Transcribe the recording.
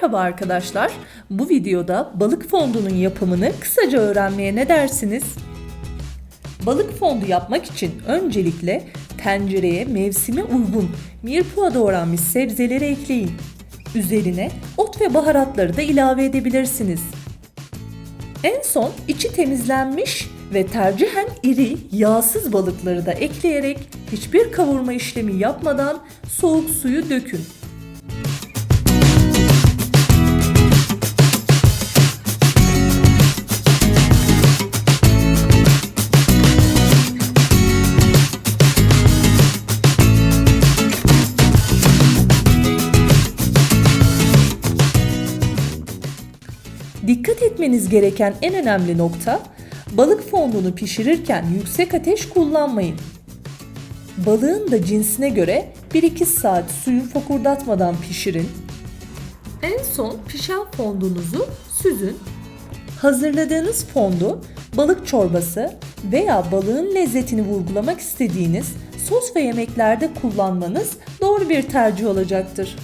Merhaba arkadaşlar. Bu videoda balık fondunun yapımını kısaca öğrenmeye ne dersiniz? Balık fondu yapmak için öncelikle tencereye mevsime uygun mirpuğa doğranmış sebzeleri ekleyin. Üzerine ot ve baharatları da ilave edebilirsiniz. En son içi temizlenmiş ve tercihen iri, yağsız balıkları da ekleyerek hiçbir kavurma işlemi yapmadan soğuk suyu dökün. Dikkat etmeniz gereken en önemli nokta balık fondunu pişirirken yüksek ateş kullanmayın. Balığın da cinsine göre 1-2 saat suyu fokurdatmadan pişirin. En son pişen fondunuzu süzün. Hazırladığınız fondu balık çorbası veya balığın lezzetini vurgulamak istediğiniz sos ve yemeklerde kullanmanız doğru bir tercih olacaktır.